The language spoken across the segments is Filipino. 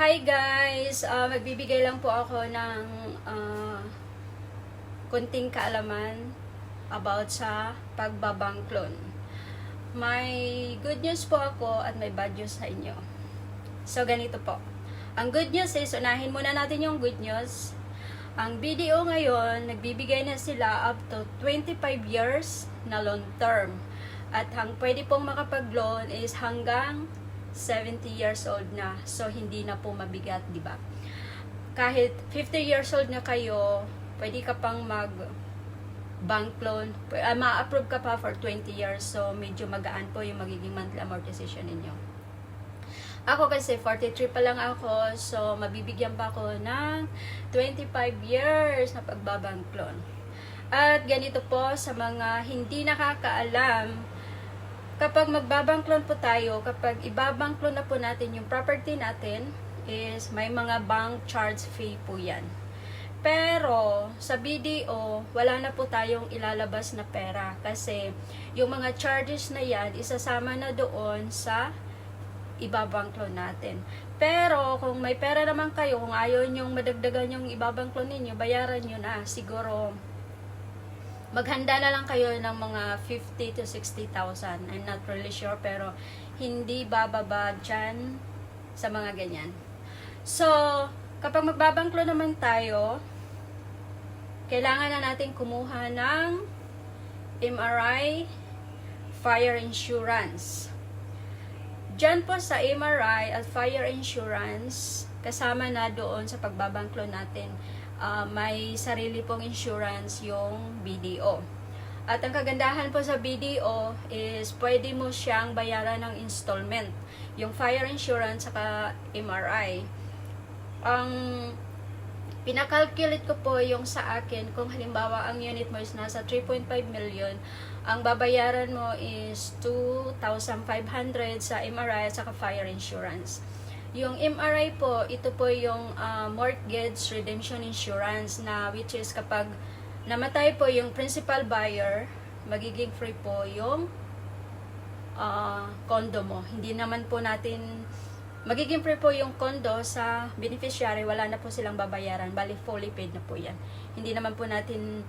Hi guys! Uh, magbibigay lang po ako ng uh, kunting kaalaman about sa pagbabangklon. May good news po ako at may bad news sa inyo. So, ganito po. Ang good news is, unahin muna natin yung good news. Ang BDO ngayon, nagbibigay na sila up to 25 years na long term. At ang pwede pong makapag-loan is hanggang 70 years old na. So, hindi na po mabigat, di ba? Kahit 50 years old na kayo, pwede ka pang mag bank loan. Uh, ma-approve ka pa for 20 years. So, medyo magaan po yung magiging monthly amortization ninyo. Ako kasi 43 pa lang ako, so mabibigyan pa ako ng 25 years na pagbabank loan. At ganito po sa mga hindi nakakaalam, kapag magbabank loan po tayo, kapag ibabank loan na po natin yung property natin, is may mga bank charge fee po yan. Pero sa BDO, wala na po tayong ilalabas na pera kasi yung mga charges na yan isasama na doon sa ibabang loan natin. Pero kung may pera naman kayo, kung ayaw nyong madagdagan yung ibabang loan ninyo, bayaran nyo na. Siguro maghanda na lang kayo ng mga 50 to 60,000. I'm not really sure pero hindi bababa dyan sa mga ganyan. So, kapag magbabangklo naman tayo, kailangan na natin kumuha ng MRI fire insurance. Diyan po sa MRI at fire insurance, kasama na doon sa pagbabangklo natin, uh, may sarili pong insurance yung BDO. At ang kagandahan po sa BDO is pwede mo siyang bayaran ng installment. Yung fire insurance saka MRI. Ang pinakalculate ko po yung sa akin, kung halimbawa ang unit mo is nasa 3.5 million, ang babayaran mo is 2,500 sa MRI at saka fire insurance. Yung MRI po, ito po yung uh, mortgage redemption insurance na which is kapag namatay po yung principal buyer, magiging free po yung uh, condo mo. Hindi naman po natin magiging free po yung condo sa beneficiary, wala na po silang babayaran. Bali, fully paid na po yan. Hindi naman po natin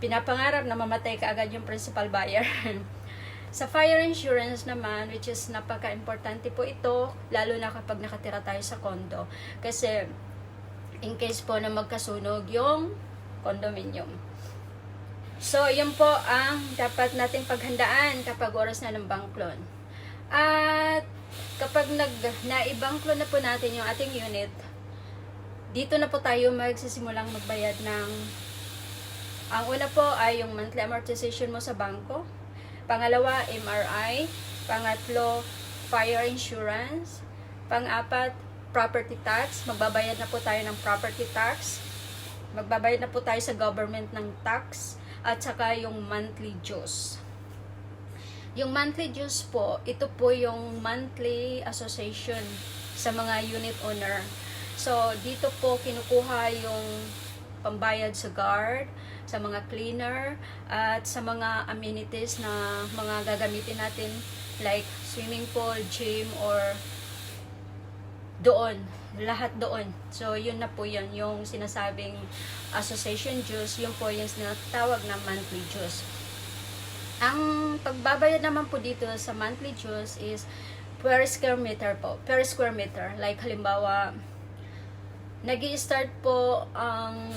pinapangarap na mamatay ka agad yung principal buyer. sa fire insurance naman, which is napaka-importante po ito, lalo na kapag nakatira tayo sa condo. Kasi, in case po na magkasunog yung condominium. So, yun po ang dapat nating paghandaan kapag oras na ng bank loan. At, kapag nag naibangklo na po natin yung ating unit, dito na po tayo magsisimulang magbayad ng ang una po ay yung monthly amortization mo sa bangko. Pangalawa, MRI. Pangatlo, fire insurance. Pang-apat, property tax. Magbabayad na po tayo ng property tax. Magbabayad na po tayo sa government ng tax. At saka yung monthly dues. Yung monthly dues po, ito po yung monthly association sa mga unit owner. So, dito po kinukuha yung pambayad sa guard, sa mga cleaner, at sa mga amenities na mga gagamitin natin like swimming pool, gym, or doon. Lahat doon. So, yun na po yun. Yung sinasabing association dues, yun po yung sinatawag na monthly dues. Ang pagbabayad naman po dito sa monthly dues is per square meter po. Per square meter. Like halimbawa, nag start po ang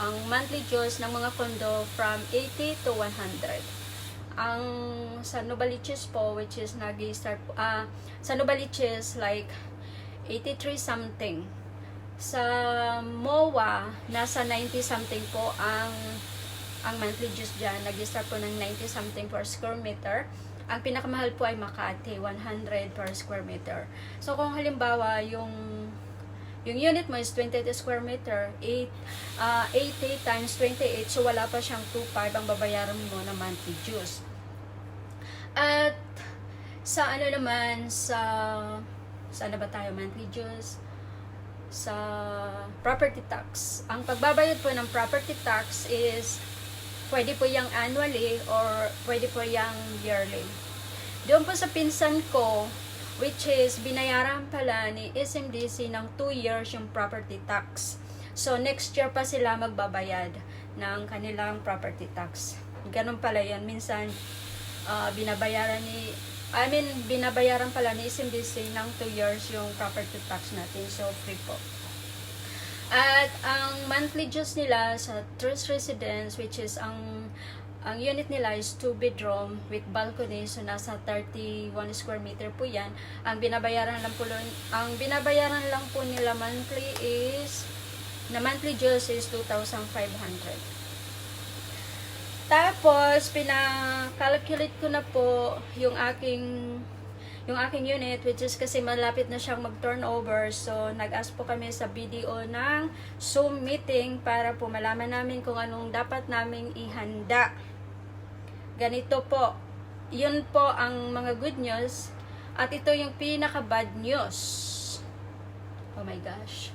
ang monthly dues ng mga condo from 80 to 100. Ang sa Novaliches po, which is nag start po, ah, sa Novaliches, like 83 something. Sa MOA, nasa 90 something po ang ang monthly dues dyan, nag-start po ng 90 something per square meter. Ang pinakamahal po ay Makati, 100 per square meter. So, kung halimbawa, yung yung unit mo is 28 square meter, 8, uh, 80 times 28, so wala pa siyang 2.5 ang babayaran mo na monthly dues. At sa ano naman, sa saan na ba tayo monthly dues? Sa property tax. Ang pagbabayad po ng property tax is pwede po yung annually or pwede po yung yearly. Doon po sa pinsan ko, which is binayaran pala ni SMDC ng 2 years yung property tax. So, next year pa sila magbabayad ng kanilang property tax. Ganun pala yan. Minsan, ah, binabayaran ni I mean, binabayaran pala ni SMDC ng 2 years yung property tax natin. So, free po. At ang monthly dues nila sa Trust Residence, which is ang ang unit nila is 2 bedroom with balcony so nasa 31 square meter po yan. Ang binabayaran lang po ang binabayaran lang po nila monthly is na monthly dues is 2,500 tapos pina-calculate ko na po yung aking yung aking unit which is kasi malapit na siyang mag-turnover. So nag-ask po kami sa BDO ng Zoom meeting para po malaman namin kung anong dapat naming ihanda ganito po yun po ang mga good news at ito yung pinaka bad news oh my gosh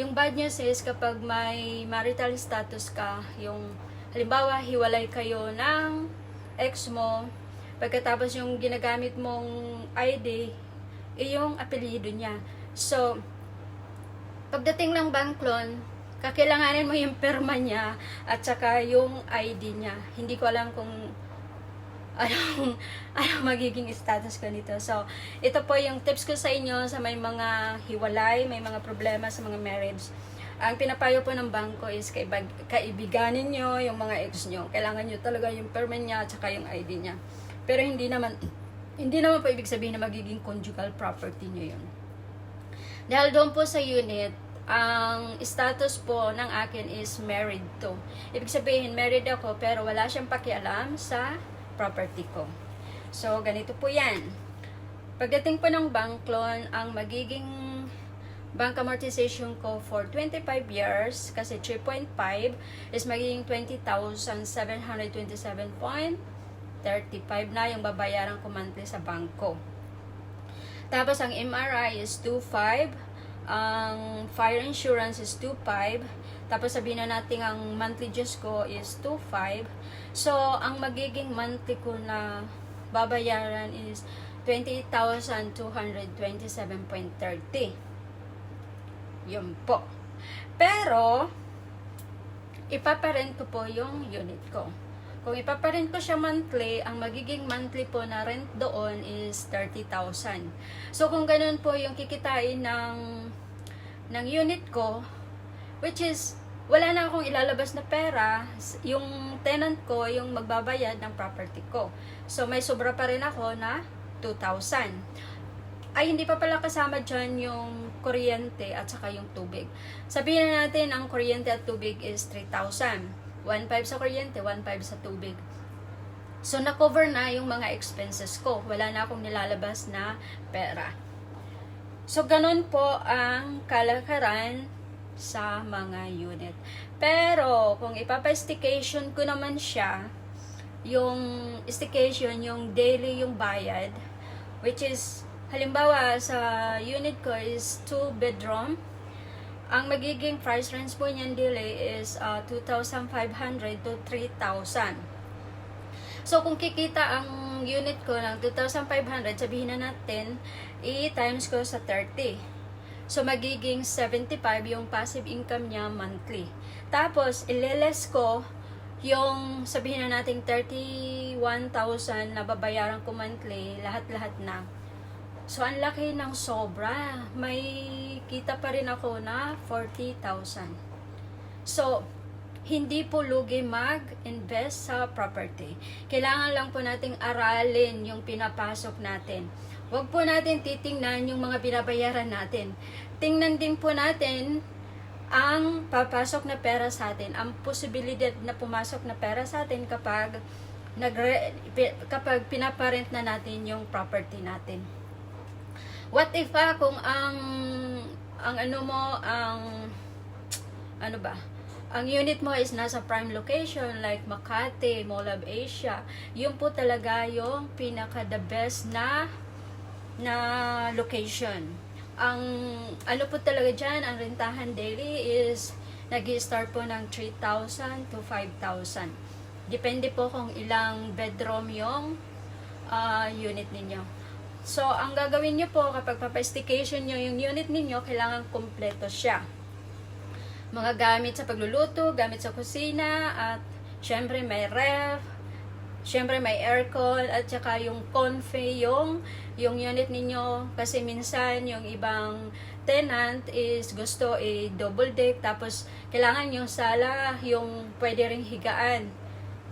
yung bad news is kapag may marital status ka yung halimbawa hiwalay kayo ng ex mo Pagkatapos yung ginagamit mong ID, eh, yung apelyido niya. So, pagdating ng bank loan, kakailanganin mo yung perma niya at saka yung ID niya. Hindi ko alam kung anong, anong magiging status ko nito. So, ito po yung tips ko sa inyo sa may mga hiwalay, may mga problema sa mga marriage. Ang pinapayo po ng bangko is kaibag, kaibiganin nyo yung mga ex nyo. Kailangan nyo talaga yung perma niya at yung ID niya. Pero hindi naman, hindi naman po ibig sabihin na magiging conjugal property nyo yun. Dahil doon po sa unit, ang status po ng akin is married to. Ibig sabihin, married ako pero wala siyang pakialam sa property ko. So, ganito po yan. Pagdating po ng bank loan, ang magiging bank amortization ko for 25 years, kasi 3.5 is magiging 20,727.35 na yung babayaran ko monthly sa bangko. Tapos, ang MRI is 2.5. Ang fire insurance is 2.5. Tapos, sabihin na natin ang monthly dues ko is 2.5. So, ang magiging monthly ko na babayaran is 28,227.30. Yun po. Pero, ipaparent ko po yung unit ko. Kung ipaparent ko siya monthly, ang magiging monthly po na rent doon is 30,000. So, kung ganun po yung kikitain ng, ng unit ko, which is, wala na akong ilalabas na pera, yung tenant ko, yung magbabayad ng property ko. So, may sobra pa rin ako na 2,000. Ay, hindi pa pala kasama dyan yung kuryente at saka yung tubig. Sabihin na natin, ang kuryente at tubig is 3,000. 1.5 sa kuryente, 1.5 sa tubig. So, na-cover na yung mga expenses ko. Wala na akong nilalabas na pera. So, ganun po ang kalakaran sa mga unit. Pero, kung ipapa-stication ko naman siya, yung stication, yung daily yung bayad, which is, halimbawa, sa unit ko is 2 bedroom, ang magiging price range po niyan delay is uh, 2,500 to 3,000. So, kung kikita ang unit ko ng 2,500, sabihin na natin, i-times ko sa 30. So, magiging 75 yung passive income niya monthly. Tapos, ileles ko yung sabihin na natin 31,000 na babayaran ko monthly, lahat-lahat na. So, ang laki ng sobra. May kita pa rin ako na 40,000. So, hindi po lugi mag-invest sa property. Kailangan lang po nating aralin yung pinapasok natin. Huwag po natin titingnan yung mga binabayaran natin. Tingnan din po natin ang papasok na pera sa atin, ang posibilidad na pumasok na pera sa atin kapag nagre, kapag pinaparent na natin yung property natin. What if ah, kung ang ang ano mo ang ano ba? Ang unit mo is nasa prime location like Makati, Mall of Asia. Yun po talaga yung pinaka the best na na location. Ang ano po talaga diyan, ang rentahan daily is nag-start po ng 3,000 to 5,000. Depende po kung ilang bedroom yung uh, unit ninyo. So, ang gagawin nyo po kapag papestication nyo yung unit ninyo, kailangan kumpleto siya. Mga gamit sa pagluluto, gamit sa kusina, at syempre may ref, syempre may aircon, at saka yung confe yung, yung unit ninyo. Kasi minsan yung ibang tenant is gusto i double deck, tapos kailangan yung sala, yung pwede ring higaan,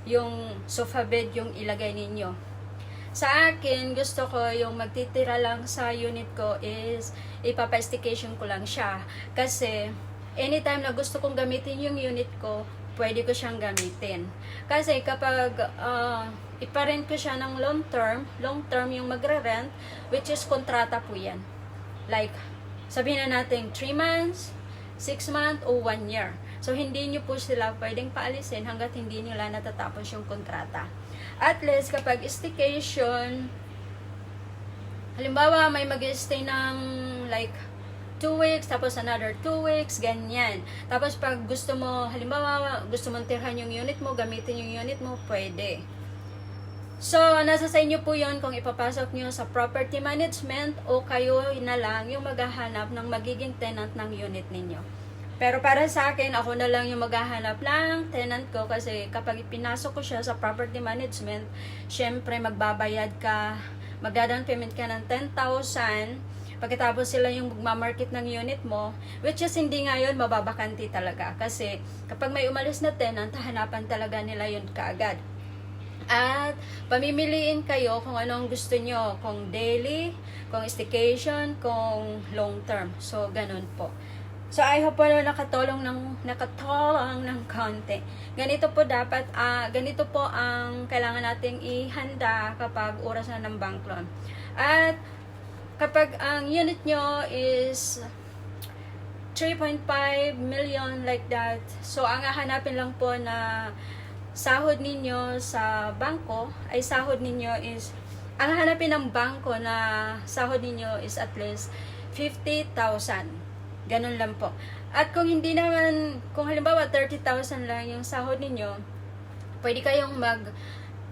yung sofa bed yung ilagay ninyo. Sa akin, gusto ko yung magtitira lang sa unit ko is ipapestication ko lang siya. Kasi, anytime na gusto kong gamitin yung unit ko, pwede ko siyang gamitin. Kasi kapag uh, iparent ko siya ng long term, long term yung magre-rent, which is kontrata po yan. Like, sabihin na natin 3 months, 6 months, o 1 year. So, hindi nyo po sila pwedeng paalisin hanggat hindi nila natatapos yung kontrata. At least, kapag staycation, halimbawa, may mag stay ng like 2 weeks, tapos another 2 weeks, ganyan. Tapos pag gusto mo, halimbawa, gusto mong tirhan yung unit mo, gamitin yung unit mo, pwede. So, nasa sa inyo po yon kung ipapasok nyo sa property management o kayo na lang yung maghahanap ng magiging tenant ng unit ninyo. Pero para sa akin, ako na lang yung maghahanap ng tenant ko kasi kapag pinasok ko siya sa property management, syempre magbabayad ka, magdadown payment ka ng 10,000, pagkatapos sila yung magmamarket ng unit mo, which is hindi ngayon mababakanti talaga. Kasi kapag may umalis na tenant, hanapan talaga nila yun kaagad. At pamimiliin kayo kung anong gusto nyo, kung daily, kung staycation, kung long term. So, ganun po. So, I hope po na nakatulong ng, nakatulong ng konti. Ganito po dapat, ah ganito po ang kailangan nating ihanda kapag oras na ng bank loan. At kapag ang unit nyo is 3.5 million like that, so ang hahanapin lang po na sahod ninyo sa bangko ay sahod ninyo is ang hanapin ng bangko na sahod ninyo is at least 50,000. Ganun lang po. At kung hindi naman, kung halimbawa 30,000 lang yung sahod ninyo, pwede kayong mag,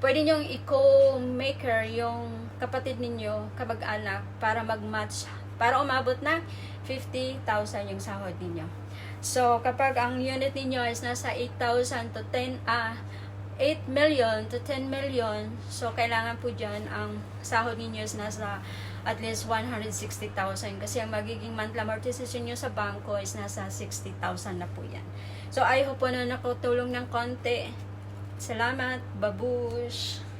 pwede nyong i-co-maker yung kapatid ninyo, kamag-anak, para mag-match, para umabot na 50,000 yung sahod ninyo. So, kapag ang unit ninyo is nasa 8,000 to 10, ah, 8 million to 10 million, so kailangan po dyan ang sahod ninyo is nasa at least 160,000 kasi ang magiging monthly amortization nyo sa bangko is nasa 60,000 na po yan. So, I hope po na nakutulong ng konti. Salamat, babush!